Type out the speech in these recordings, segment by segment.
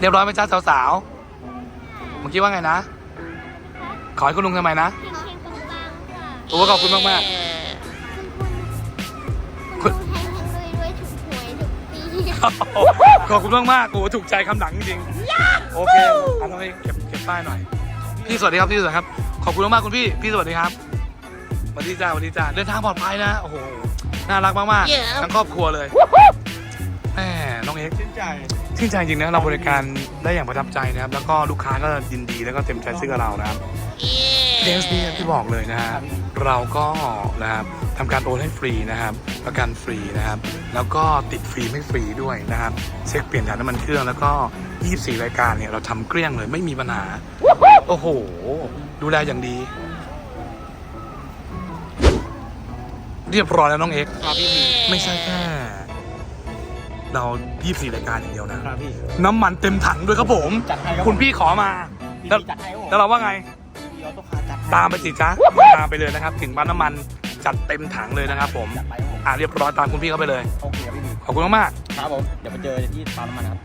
เรียบร้อยไหมจ้าสาวๆเมื่อกี้ว่าไงนะ ขอให้คุณลุงทำไมนะเฮงๆปังๆค่ะโอ้ขอบคุณมากคุณคุณคุณเฮงๆรวยๆถูกหวยถูกปีๆขอบคุณมากๆโอ้ถูกใจคำหลังจริงๆโอเคอันนี้เก็บเก็บป้ายหน่อย พี่สวัสดีครับพี่สวัสดีครับ ขอบคุณมากๆคุณพี่ พี่สวัสดีครับสวัสดีจ้าสวัสดีจ้าเดินทางปลอดภัยนะ โอ้โห น่ารักมากๆ ทั้งครอบครัวเลยแหมน้องเอ็กซ์ ชื่นใจชื่นใจจริงนะเราบริการได้อย่างประทับใจนะครับ แล้วก็ลูกค้าก็ยินดีแล้วก็เต็มใจซื้อกับเรานะครับเดนส์นี่ที่บอกเลยนะฮะเราก็นะครับทำการโอนให้ฟรีนะครับ ประกันฟรีนะครับ แล้วก็ติดฟรีไม่ฟรีด้วยนะครับ เช็คเปลี่ยนถ่านน้ำมันเครื่องแล้วก็ 24 รายการเนี่ยเราทำเกลี้ยงเลยไม่มีปัญหา โอ้โห ดูแลอย่างดี เรียบร้อยแล้วน้องเอ็กซ์ครับพี่ไม่ใช่แค่ เรา 24รายการอย่างเดียวนะ ครับพี่ น้ำมันเต็มถังด้วยครับผม จัดให้ครับคุณพี่ขอมา พี่แล้วจัดให้ครับผม แล้วเราว่าไง พี่ออโต้คาร์จัดให้ตามไปสิจ๊ะตามไปเลยนะครับ ถึงปั๊มน้ำมันจัดเต็มถังเลยนะครับผม จัดไปครับผมอ่าเรียบร้อยตามคุณพี่เข้าไปเลย โอเคครับพี่ขอบคุณมากครับผมเดี๋ยวมาเจอที่ปั๊มน้ำมันนะครับ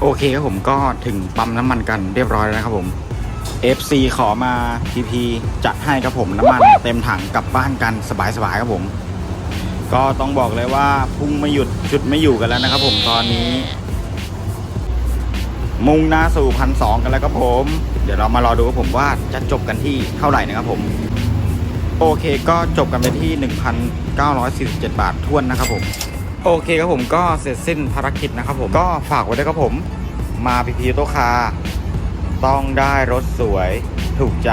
โอเคครับผมก็ถึงปั๊มน้ำมันกันเรียบร้อยแล้วนะครับผม FC ขอมา PP จัดให้ครับผมน้ำมันเต็มถังกลับบ้านกันสบายๆครับผม ก็ต้องบอกเลยว่าพุ่งไม่หยุดจุดไม่อยู่กันแล้วนะครับ ผมตอนนี้ มุ่งหน้าสู่พันสองกันแล้วครับผม เดี๋ยวเรามารอดูครับผมว่าจะจบกันที่เท่าไหร่นะครับผม โอเคก็จบกันไปที่ 1,947 บาททวนนะครับผมโอเคครับผมก็เสร็จสิ้นภารกิจนะครับผมก็ฝากไว้ด้วยครับผม มาพีพีโตคา ต้องได้รถสวยถูกใจ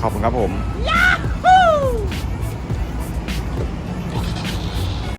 ขอบคุณครับผมเย้